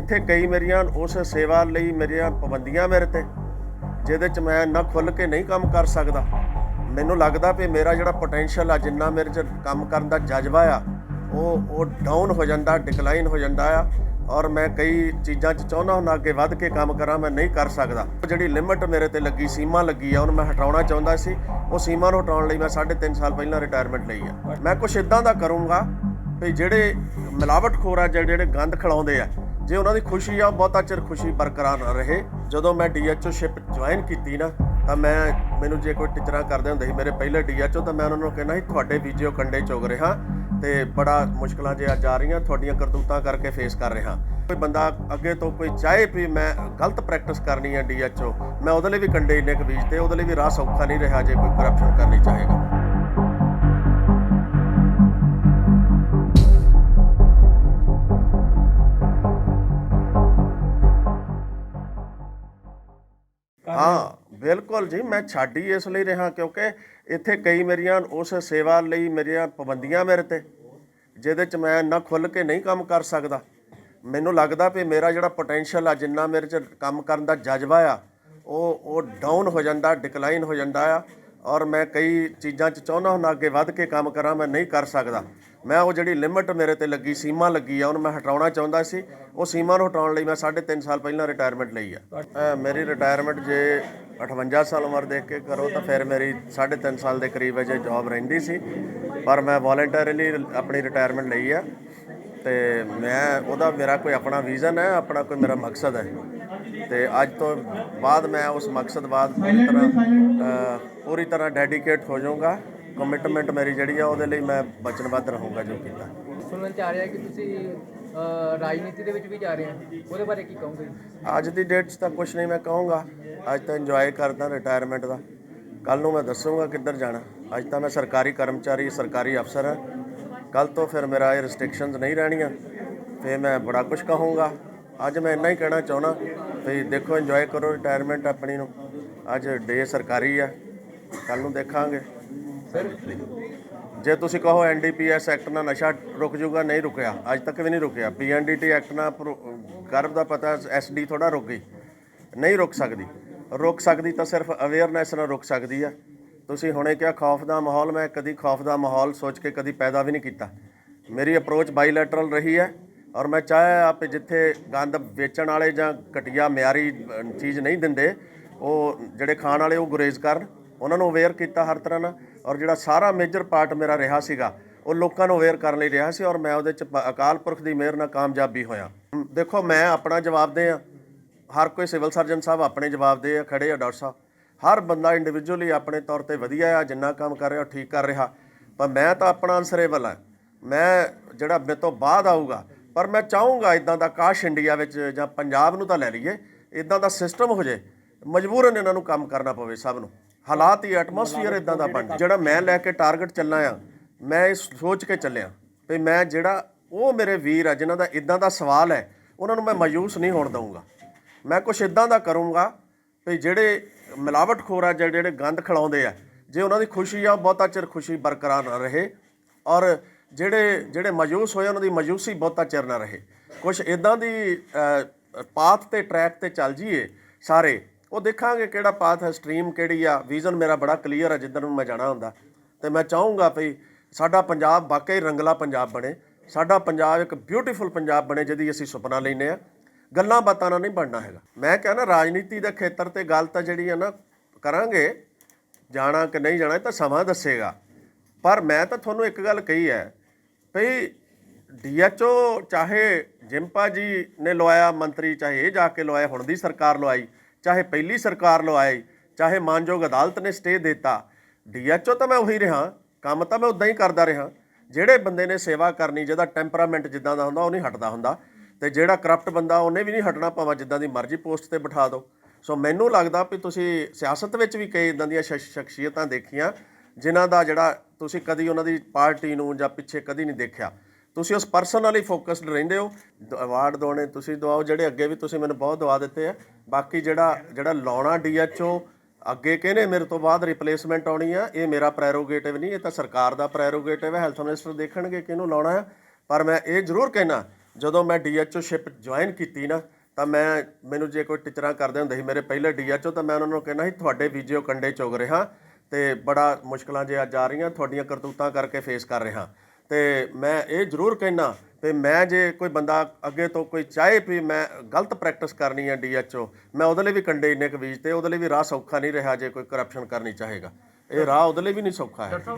ਇੱਥੇ ਕਈ ਮੇਰੀਆਂ ਉਸ ਸੇਵਾ ਲਈ ਮੇਰੀਆਂ ਪਾਬੰਦੀਆਂ ਮੇਰੇ ਤੇ, ਜਿਹਦੇ ਚ ਮੈਂ ਨਾ ਖੁੱਲ ਕੇ ਨਹੀਂ ਕੰਮ ਕਰ ਸਕਦਾ। ਮੈਨੂੰ ਲੱਗਦਾ ਵੀ ਮੇਰਾ ਜਿਹੜਾ ਪੋਟੈਂਸ਼ੀਅਲ ਆ, ਜਿੰਨਾ ਮੇਰੇ ਚ ਕੰਮ ਕਰਨ ਦਾ ਜਜ਼ਬਾ ਆ, ਉਹ ਉਹ ਡਾਊਨ ਹੋ ਜਾਂਦਾ ਡਿਕਲਾਈਨ ਹੋ ਜਾਂਦਾ ਆ, ਔਰ ਮੈਂ ਕਈ ਚੀਜ਼ਾਂ 'ਚ ਚਾਹੁੰਦਾ ਹੁੰਦਾ, ਅੱਗੇ ਵੱਧ ਕੇ ਕੰਮ ਕਰਾਂ, ਮੈਂ ਨਹੀਂ ਕਰ ਸਕਦਾ। ਉਹ ਜਿਹੜੀ ਲਿਮਟ ਮੇਰੇ ਤੇ ਲੱਗੀ, ਸੀਮਾ ਲੱਗੀ ਆ, ਉਹਨੂੰ ਮੈਂ ਹਟਾਉਣਾ ਚਾਹੁੰਦਾ ਸੀ, ਉਹ ਸੀਮਾ ਨੂੰ ਹਟਾਉਣ ਲਈ ਮੈਂ 3.5 ਸਾਲ ਪਹਿਲਾਂ ਰਿਟਾਇਰਮੈਂਟ ਲਈ ਆ। ਮੈਂ ਕੁਝ ਇਦਾਂ ਦਾ ਕਰੂੰਗਾ ਵੀ ਜਿਹੜੇ ਮਿਲਾਵਟਖੋਰ ਆ, ਜਿਹੜੇ ਜਿਹੜੇ ਗੰਦ ਖਿਲਾਉਂਦੇ ਆ ਜੇ ਉਹਨਾਂ ਦੀ ਖੁਸ਼ੀ ਆ ਉਹ ਬਹੁਤਾ ਚਿਰ ਖੁਸ਼ੀ ਬਰਕਰਾਰ ਨਾ ਰਹੇ। ਜਦੋਂ ਮੈਂ ਡੀਐਚਓ ਸ਼ਿਪ ਜੁਆਇਨ ਕੀਤੀ ਨਾ, ਤਾਂ ਮੈਂ, ਮੈਨੂੰ ਜੇ ਕੋਈ ਟੀਚਰਾਂ ਕਰਦੇ ਹੁੰਦੇ ਸੀ ਮੇਰੇ ਪਹਿਲੇ ਡੀਐਚਓ ਤਾਂ ਮੈਂ ਉਹਨਾਂ ਨੂੰ ਕਹਿੰਦਾ ਸੀ, ਤੁਹਾਡੇ ਬੀਜਿਓ ਕੰਡੇ ਚੁਗ ਰਿਹਾ ਤੇ ਬੜਾ ਮੁਸ਼ਕਲਾਂ ਜੇ ਅੱਜ ਆ ਰਹੀਆਂ, ਤੁਹਾਡੀਆਂ ਕਰਤੂਤਾਂ ਕਰਕੇ ਫੇਸ ਕਰ ਰਿਹਾ। ਕੋਈ ਬੰਦਾ ਅੱਗੇ ਤੋਂ ਕੋਈ ਚਾਹੇ ਵੀ ਮੈਂ ਗਲਤ ਪ੍ਰੈਕਟਿਸ ਕਰਨੀ ਹੈ ਡੀਐਚਓ ਮੈਂ ਉਹਦੇ ਲਈ ਵੀ ਕੰਡੇ ਇੰਨੇ ਕੁ ਬੀਜਤੇ, ਉਹਦੇ ਲਈ ਵੀ ਰਾਹ ਸੌਖਾ ਨਹੀਂ ਰਿਹਾ ਜੇ ਕੋਈ ਕਰਪਸ਼ਨ ਕਰਨੀ ਚਾਹੇਗਾ। ਹਾਂ, ਬਿਲਕੁਲ ਜੀ, ਮੈਂ ਛੱਡ ਹੀ ਇਸ ਲਈ ਰਿਹਾ ਕਿਉਂਕਿ ਇੱਥੇ ਕਈ ਮੇਰੀਆਂ ਉਸ ਸੇਵਾ ਲਈ ਮੇਰੀਆਂ ਪਾਬੰਦੀਆਂ ਮੇਰੇ ਤੇ, ਜਿਹਦੇ ਚ ਮੈਂ ਨਾ ਖੁੱਲ ਕੇ ਨਹੀਂ ਕੰਮ ਕਰ ਸਕਦਾ। ਮੈਨੂੰ ਲੱਗਦਾ ਵੀ ਮੇਰਾ ਜਿਹੜਾ ਪੋਟੈਂਸ਼ੀਅਲ ਆ, ਜਿੰਨਾ ਮੇਰੇ ਚ ਕੰਮ ਕਰਨ ਦਾ ਜਜ਼ਬਾ ਆ, ਉਹ ਉਹ ਡਾਊਨ ਹੋ ਜਾਂਦਾ ਡਿਕਲਾਈਨ ਹੋ ਜਾਂਦਾ ਆ, ਔਰ ਮੈਂ ਕਈ ਚੀਜ਼ਾਂ 'ਚ ਚਾਹੁੰਦਾ ਹੁੰਦਾ ਅੱਗੇ ਵੱਧ ਕੇ ਕੰਮ ਕਰਾਂ, ਮੈਂ ਨਹੀਂ ਕਰ ਸਕਦਾ। ਮੈਂ ਉਹ ਜਿਹੜੀ ਲਿਮਟ ਮੇਰੇ ਤੇ ਲੱਗੀ, ਸੀਮਾ ਲੱਗੀ ਆ, ਉਹਨੂੰ ਮੈਂ ਹਟਾਉਣਾ ਚਾਹੁੰਦਾ ਸੀ। ਉਹ ਸੀਮਾ ਨੂੰ ਹਟਾਉਣ ਲਈ ਮੈਂ 3.5 ਸਾਲ ਪਹਿਲਾਂ ਰਿਟਾਇਰਮੈਂਟ ਲਈ ਆ। ਮੇਰੀ ਰਿਟਾਇਰਮੈਂਟ ਜੇ 58 ਸਾਲ ਉਮਰ ਦੇਖ ਕੇ ਕਰੋ ਤਾਂ ਫਿਰ ਮੇਰੀ 3.5 ਸਾਲ ਦੇ ਕਰੀਬ ਅਜੇ ਜੌਬ ਰਹਿੰਦੀ ਸੀ। ਪਰ ਮੈਂ ਵੋਲੰਟਰੀਲੀ ਆਪਣੀ ਰਿਟਾਇਰਮੈਂਟ ਲਈ ਆ। ਤੇ ਮੈਂ, ਉਹਦਾ ਮੇਰਾ ਕੋਈ ਆਪਣਾ ਵਿਜ਼ਨ ਹੈ, ਆਪਣਾ ਕੋਈ ਮੇਰਾ ਮਕਸਦ ਹੈ। ਤੇ ਅੱਜ ਤੋਂ ਬਾਅਦ ਮੈਂ ਉਸ ਮਕਸਦ ਬਾਅਦ ਪੂਰੀ ਤਰ੍ਹਾਂ ਪੂਰੀ ਤਰ੍ਹਾਂ ਡੈਡੀਕੇਟ ਹੋ ਜਾਊਂਗਾ। ਕਮਿਟਮੈਂਟ ਮੇਰੀ ਜਿਹੜੀ ਆ ਉਹਦੇ ਲਈ ਮੈਂ ਵਚਨਬੱਧ ਰਹੂੰਗਾ ਜੋ ਕੀਤਾ। ਸੁਣਨ ਚ ਆ ਰਿਹਾ ਕਿ ਤੁਸੀਂ ਰਾਜਨੀਤੀ ਦੇ ਵਿੱਚ ਵੀ ਜਾ ਰਹੇ ਹੋ। ਉਹਦੇ ਬਾਰੇ ਕੀ ਕਹੋਗੇ? ਅੱਜ ਦੀ ਡੇਟ 'ਚ ਤਾਂ ਕੁਝ ਨਹੀਂ ਮੈਂ ਕਹੂੰਗਾ। ਅੱਜ ਤਾਂ ਇੰਜੋਏ ਕਰਦਾ ਰਿਟਾਇਰਮੈਂਟ ਦਾ। ਕੱਲ ਨੂੰ ਮੈਂ ਦੱਸੂਗਾ ਕਿੱਧਰ ਜਾਣਾ। ਅੱਜ ਤਾਂ ਮੈਂ ਸਰਕਾਰੀ ਕਰਮਚਾਰੀ ਸਰਕਾਰੀ ਅਫਸਰ ਹਾਂ। ਕੱਲ ਤੋਂ ਫਿਰ ਮੇਰਾ ਇਹ ਰਿਸਟ੍ਰਿਕਸ਼ਨਸ ਨਹੀਂ ਰਹਿਣੀਆਂ। ਫਿਰ ਮੈਂ ਬੜਾ ਕੁਝ ਕਹੂੰਗਾ। ਅੱਜ ਮੈਂ ਇੰਨਾ ਹੀ ਕਹਿਣਾ ਚਾਹੁੰਦਾ ਵੀ ਦੇਖੋ ਇੰਜੋਏ ਕਰੋ ਰਿਟਾਇਰਮੈਂਟ ਆਪਣੀ ਨੂੰ। ਅੱਜ ਡੇ ਸਰਕਾਰੀ ਆ। ਕੱਲ ਨੂੰ ਦੇਖਾਂਗੇ। ਜੇ ਤੁਸੀਂ ਕਹੋ ਐਨਡੀਪੀਐਸ ਐਕਟ ਨਾਲ ਨਸ਼ਾ ਰੁਕ ਜਾਊਗਾ ਨਹੀਂ ਰੁਕਿਆ। ਅੱਜ ਤੱਕ ਵੀ ਨਹੀਂ ਰੁਕਿਆ। ਪੀਐਨਡੀਟੀ ਐਕਟ ਨਾਲ ਗਰਭ ਦਾ ਪਤਾ ਐਸਡੀ ਥੋੜਾ ਰੁਕ। ਗਈ ਨਹੀਂ ਰੁਕ ਸਕਦੀ। ਰੁਕ ਸਕਦੀ ਤਾਂ ਸਿਰਫ ਅਵੇਅਰਨੈਸ ਨਾਲ ਰੁਕ ਸਕਦੀ ਆ। ਤੁਸੀਂ ਹੁਣੇ ਕਿਹਾ ਖੌਫ ਦਾ ਮਾਹੌਲ, ਮੈਂ ਕਦੀ ਖੌਫ ਦਾ ਮਾਹੌਲ ਸੋਚ ਕੇ ਕਦੀ ਪੈਦਾ ਵੀ ਨਹੀਂ ਕੀਤਾ। ਮੇਰੀ ਅਪਰੋਚ ਬਾਈਲੈਟਰਲ ਰਹੀ ਹੈ ਔਰ ਮੈਂ ਚਾਹਿਆ ਕਿ ਜਿੱਥੇ ਗੰਦ ਵੇਚਣ ਵਾਲੇ ਜਾਂ ਘਟੀਆ ਮਿਆਰੀ ਚੀਜ਼ ਨਹੀਂ ਦਿੰਦੇ, ਉਹ ਜਿਹੜੇ ਖਾਣ ਵਾਲੇ ਉਹ ਗੁਰੇਜ਼ ਕਰਨ। ਉਹਨਾਂ ਨੂੰ ਅਵੇਅਰ ਕੀਤਾ ਹਰ ਤਰ੍ਹਾਂ ਨਾਲ। ਔਰ ਜਿਹੜਾ ਸਾਰਾ ਮੇਜਰ ਪਾਰਟ ਮੇਰਾ ਰਿਹਾ ਸੀਗਾ, ਉਹ ਲੋਕਾਂ ਨੂੰ ਅਵੇਅਰ ਕਰਨ ਲਈ ਰਿਹਾ ਸੀ ਔਰ ਮੈਂ ਉਹਦੇ ਚ ਪ- ਅਕਾਲ ਪੁਰਖ ਦੀ ਮਿਹਰ ਨਾਲ ਕਾਮਯਾਬੀ ਹੋਇਆ। ਦੇਖੋ ਮੈਂ ਆਪਣਾ ਜਵਾਬ ਦੇ ਆ। ਹਰ ਕੋਈ ਸਿਵਲ ਸਰਜਨ ਸਾਹਿਬ ਆਪਣੇ ਜਵਾਬ ਦੇ ਆ, ਖੜੇ ਆ ਡਾਕਟਰ ਸਾਹਿਬ। ਹਰ ਬੰਦਾ ਇੰਡੀਵਿਜੂਅਲੀ ਆਪਣੇ ਤੌਰ ਤੇ ਵਧੀਆ ਆ, ਜਿੰਨਾ ਕੰਮ ਕਰ ਰਿਹਾ ਉਹ ਠੀਕ ਕਰ ਰਿਹਾ। ਪਰ ਮੈਂ ਤਾਂ ਆਪਣਾ ਅਨਸਰੇਬਲ ਆ। ਮੈਂ ਜਿਹੜਾ ਮੇਰੇ ਤੋਂ ਬਾਅਦ ਆਊਗਾ, ਪਰ ਮੈਂ ਚਾਹੂੰਗਾ ਇਦਾਂ ਦਾ ਕਾਸ਼ ਇੰਡੀਆ ਵਿੱਚ ਜਾਂ ਪੰਜਾਬ ਨੂੰ ਤਾਂ ਲੈ ਲਈਏ ਇਦਾਂ ਦਾ ਸਿਸਟਮ ਹੋ ਜੇ। ਮਜਬੂਰਨ ਇਹਨਾਂ ਨੂੰ ਕੰਮ ਕਰਨਾ ਪਵੇ ਸਭ ਨੂੰ। ਹਾਲਾਤ ਹੀ ਐਟਮੋਸਫੀਅਰ ਇਦਾਂ ਦਾ ਬਣ ਜਿਹੜਾ ਮੈਂ ਲੈ ਕੇ ਟਾਰਗੇਟ ਚੱਲਾਂ ਆ, ਮੈਂ ਇਸ ਸੋਚ ਕੇ ਚੱਲਿਆ ਵੀ ਮੈਂ ਜਿਹੜਾ ਉਹ ਮੇਰੇ ਵੀਰ ਆ, ਜਿਨ੍ਹਾਂ ਦਾ ਇਦਾਂ ਦਾ ਸਵਾਲ ਹੈ, ਉਹਨਾਂ ਨੂੰ ਮੈਂ ਮਾਯੂਸ ਨਹੀਂ ਹੋਣ ਦਊਂਗਾ। ਮੈਂ ਕੁਝ ਇਦਾਂ ਦਾ ਕਰੂੰਗਾ ਵੀ ਜਿਹੜੇ ਮਿਲਾਵਟਖੋਰ ਆ ਜਿਹੜੇ ਜਿਹੜੇ ਗੰਦ ਖਿਲਾਉਂਦੇ ਆ, ਜੇ ਉਹਨਾਂ ਦੀ ਖੁਸ਼ੀ ਆ ਬਹੁਤਾ ਚਿਰ ਖੁਸ਼ੀ ਬਰਕਰਾਰ ਨਾ ਰਹੇ ਔਰ ਜਿਹੜੇ ਜਿਹੜੇ ਮਾਯੂਸ ਹੋਏ ਉਹਨਾਂ ਦੀ ਮਾਯੂਸੀ ਬਹੁਤਾ ਚਿਰ ਨਾ ਰਹੇ। ਕੁਝ ਇਦਾਂ ਦੀ ਪਾਥ ਤੇ ਟਰੈਕ ਤੇ ਚੱਲ ਜੀਏ ਸਾਰੇ ਉਹ ਦੇਖਾਂਗੇ ਕਿਹੜਾ ਪਾਥ ਹੈ ਸਟਰੀਮ ਕਿਹੜੀ ਆ। ਵਿਜ਼ਨ ਮੇਰਾ ਬੜਾ ਕਲੀਅਰ ਆ ਜਿੱਧਰ ਨੂੰ ਮੈਂ ਜਾਣਾ ਹੁੰਦਾ। ਤੇ ਮੈਂ ਚਾਹੂੰਗਾ ਵੀ ਸਾਡਾ ਪੰਜਾਬ ਵਾਕਈ ਰੰਗਲਾ ਪੰਜਾਬ ਬਣੇ। ਸਾਡਾ ਪੰਜਾਬ ਇੱਕ ਬਿਊਟੀਫੁਲ ਪੰਜਾਬ ਬਣੇ, ਜਿਹਦੀ ਅਸੀਂ ਸੁਪਨਾ ਲੈਨੇ ਆ ਗੱਲਾਂ ਬਾਤਾਂ ਨਾਲ ਨਹੀਂ ਬਣਨਾ ਹੈਗਾ। ਮੈਂ ਕਹਿੰਦਾ ਰਾਜਨੀਤੀ ਦੇ ਖੇਤਰ ਤੇ ਗੱਲ ਤਾਂ ਜਿਹੜੀ ਆ ਨਾ, ਕਰਾਂਗੇ। ਜਾਣਾ ਕਿ ਨਹੀਂ ਜਾਣਾ ਤਾਂ ਸਮਾਂ ਦੱਸੇਗਾ। ਪਰ ਮੈਂ ਤਾਂ ਤੁਹਾਨੂੰ ਇੱਕ ਗੱਲ ਕਹੀ ਹੈ ਭਈ ਡੀਐਚਓ ਚਾਹੇ ਜਿੰਪਾ ਜੀ ਨੇ ਲਵਾਇਆ, ਮੰਤਰੀ ਚਾਹੇ ਇਹ ਜਾ ਕੇ ਲਵਾਇਆ, ਹੁਣ ਦੀ ਸਰਕਾਰ ਲਵਾਈ ਚਾਹੇ ਪਹਿਲੀ ਸਰਕਾਰ ਲਵਾਈ ਚਾਹੇ ਮਾਨਯੋਗ ਅਦਾਲਤ ਨੇ ਸਟੇ ਦਿੱਤਾ ਡੀਐਚਓ ਤਾਂ ਮੈਂ ਉਹੀ ਰਿਹਾ, ਕੰਮ ਤਾਂ ਮੈਂ ਉਦਾਂ ਹੀ ਕਰਦਾ ਰਿਹਾ। ਜਿਹੜੇ ਬੰਦੇ ਨੇ ਸੇਵਾ ਕਰਨੀ, ਜਿਹਦਾ ਟੈਂਪਰਾਮੈਂਟ ਜਿੱਦਾਂ ਦਾ ਹੁੰਦਾ, ਉਹ ਨਹੀਂ ਹਟਦਾ ਹੁੰਦਾ। ਤੇ ਜਿਹੜਾ ਕਰਪਟ ਬੰਦਾ, ਉਹਨੇ ਵੀ ਨਹੀਂ ਹਟਣਾ ਭਾਵੇਂ ਜਿੱਦਾਂ ਦੀ ਮਰਜ਼ੀ ਪੋਸਟ ਤੇ ਬਿਠਾ ਦਿਓ ਸੋ ਮੈਨੂੰ ਲੱਗਦਾ ਵੀ ਤੁਸੀਂ ਸਿਆਸਤ ਵਿੱਚ ਵੀ ਕਈ ਇਦਾਂ ਦੀਆਂ ਸ਼ਖਸੀਅਤਾਂ ਦੇਖੀਆਂ, ਜਿਨ੍ਹਾਂ ਦਾ ਜਿਹੜਾ ਤੁਸੀਂ ਕਦੀ ਉਹਨਾਂ ਦੀ ਪਾਰਟੀ ਨੂੰ ਜਾਂ ਪਿੱਛੇ ਕਦੀ ਨਹੀਂ ਦੇਖਿਆ। ਤੁਸੀਂ ਉਸ ਪਰਸਨਲੀ ਫੋਕਸਡ ਰਹਿੰਦੇ ਹੋ। ਅਵਾਰਡ ਦੋਣੇ ਤੁਸੀਂ ਦਵਾਓ, ਜਿਹੜੇ ਅੱਗੇ ਵੀ ਤੁਸੀਂ ਮੈਨੂੰ ਬਹੁਤ ਦਵਾ ਦਿੱਤੇ ਆ। ਬਾਕੀ ਜਿਹੜਾ ਜਿਹੜਾ ਲਾਉਣਾ ਡੀਐਚਓ ਅੱਗੇ ਕਹਿੰਦੇ ਮੇਰੇ ਤੋਂ ਬਾਅਦ ਰਿਪਲੇਸਮੈਂਟ ਆਉਣੀ ਆ, ਇਹ ਮੇਰਾ ਪ੍ਰੈਰੋਗੇਟਿਵ ਨਹੀਂ, ਇਹ ਤਾਂ ਸਰਕਾਰ ਦਾ ਪ੍ਰੈਰੋਗੇਟਿਵ ਹੈ ਹੈਲਥ ਮਿਨਿਸਟਰ ਦੇਖਣਗੇ ਕਿਹਨੂੰ ਲਾਉਣਾ ਹੈ ਪਰ ਮੈਂ ਇਹ ਜ਼ਰੂਰ ਕਹਿਣਾ, ਜਦੋਂ ਮੈਂ ਡੀਐਚਓ ਸ਼ਿਪ ਜੁਆਇਨ ਕੀਤੀ ਨਾ, ਤਾਂ ਮੈਂ, ਮੈਨੂੰ ਜੇ ਕੋਈ ਟੀਚਰਾਂ ਕਰਦੇ ਹੁੰਦੇ ਸੀ ਮੇਰੇ ਪਹਿਲੇ ਡੀਐਚਓ ਤਾਂ ਮੈਂ ਉਹਨਾਂ ਨੂੰ ਕਹਿਣਾ ਸੀ, ਤੁਹਾਡੇ ਵੀਜੀਓ ਕੰਡੇ ਚੁਗ ਰਿਹਾ ਤੇ ਬੜਾ ਮੁਸ਼ਕਲਾਂ ਜੇ ਅੱਜ ਆ ਰਹੀਆਂ, ਤੁਹਾਡੀਆਂ ਕਰਤੂਤਾਂ ਕਰਕੇ ਫੇਸ ਕਰ ਰਿਹਾ। ਤੇ ਮੈਂ ਇਹ ਜ਼ਰੂਰ ਕਹਿਣਾ ਵੀ ਮੈਂ ਜੇ ਕੋਈ ਬੰਦਾ ਅੱਗੇ ਤੋਂ ਕੋਈ ਚਾਹੇ ਵੀ ਮੈਂ ਗਲਤ ਪ੍ਰੈਕਟਿਸ ਕਰਨੀ ਹੈ ਡੀਐਚਓ ਮੈਂ ਉਹਦੇ ਲਈ ਵੀ ਕੰਡੇ ਇੰਨੇ ਕੁ ਬੀਜ ਤੇ ਉਹਦੇ ਲਈ ਵੀ ਰਾਹ ਸੌਖਾ ਨਹੀਂ ਰਿਹਾ ਜੇ ਕੋਈ ਕਰਪਸ਼ਨ ਕਰਨੀ ਚਾਹੇਗਾ। ਇਹ ਰਾਹ ਉਹਦੇ ਲਈ ਵੀ ਨਹੀਂ ਸੌਖਾ ਹੈ